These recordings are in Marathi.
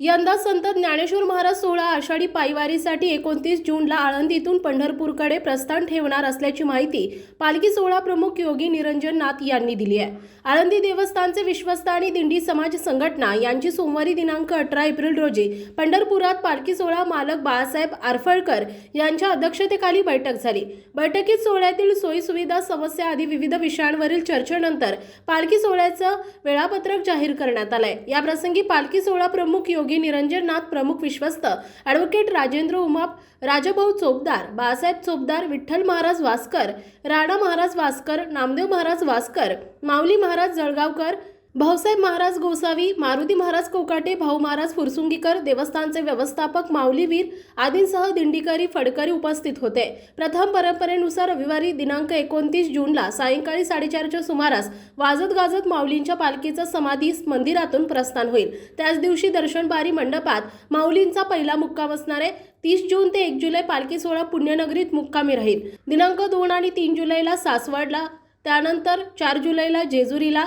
यंदा संत ज्ञानेश्वर महाराज सोहळा आषाढी पायवारीसाठी एकोणतीस जूनला आळंदीतून पंढरपूरकडे प्रस्थान ठेवणार असल्याची माहिती पालखी सोहळा प्रमुख योगी निरंजन नाथ यांनी दिली आहे. आळंदी देवस्थानचे विश्वस्त आणि दिंडी समाज संघटना यांची सोमवारी दिनांक अठरा एप्रिल रोजी पंढरपुरात पालखी सोहळा मालक बाळासाहेब आरफळकर यांच्या अध्यक्षतेखाली बैठक झाली. बैठकीत सोहळ्यातील सोयीसुविधा समस्या आदी विविध विषयांवरील चर्चेनंतर पालखी सोहळ्याचं वेळापत्रक जाहीर करण्यात आलंय. याप्रसंगी पालखी सोहळा प्रमुख योगी योगी नाथ प्रमुख विश्वस्त ॲडव्होकेट राजेंद्र उमाप राजाभाऊ चोपदार बाळासाहेब चोपदार विठ्ठल महाराज वासकर राणा महाराज वासकर नामदेव महाराज वासकर माऊली महाराज जळगावकर भाऊसाहेब महाराज गोसावी मारुती महाराज कोकाटे भाऊ महाराज फुरसुंगीकर देवस्थानचे व्यवस्थापक माऊलीवीर आदींसह दिंडीकरी फडकरी उपस्थित होते. प्रथम परंपरेनुसार रविवारी दिनांक एकोणतीस जूनला सायंकाळी साडेचारच्या सुमारास वाजत गाजत माऊलींच्या पालखीचं समाधी मंदिरातून प्रस्थान होईल. त्याच दिवशी दर्शनबारी मंडपात माऊलींचा पहिला मुक्काम असणार आहे. तीस जून ते एक जुलै पालखी सोहळा पुण्यनगरीत मुक्कामी राहील. दिनांक दोन आणि तीन जुलैला सासवडला त्यानंतर चार जुलैला जेजुरीला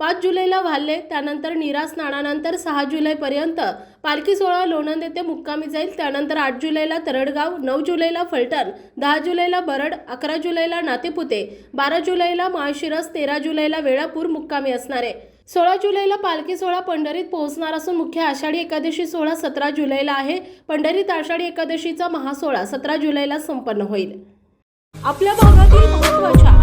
पाच जुलैला व्हाल्ले त्यानंतर नीरा स्नानानंतर सहा जुलैपर्यंत पालखी सोहळा लोणंद येथे मुक्कामी जाईल. त्यानंतर आठ जुलैला तरडगाव नऊ जुलैला फलटण दहा जुलैला बरड अकरा जुलैला नातेपुते बारा जुलैला माळशिरस तेरा जुलैला वेळापूर मुक्कामी असणार. आहे सोळा जुलैला पालखी सोहळा पंढरीत पोहोचणार असून मुख्य आषाढी एकादशी सोहळा सतरा जुलैला आहे. पंढरीत आषाढी एकादशीचा महासोहळा सतरा जुलैला संपन्न होईल. आपल्या भागातील महत्त्वाच्या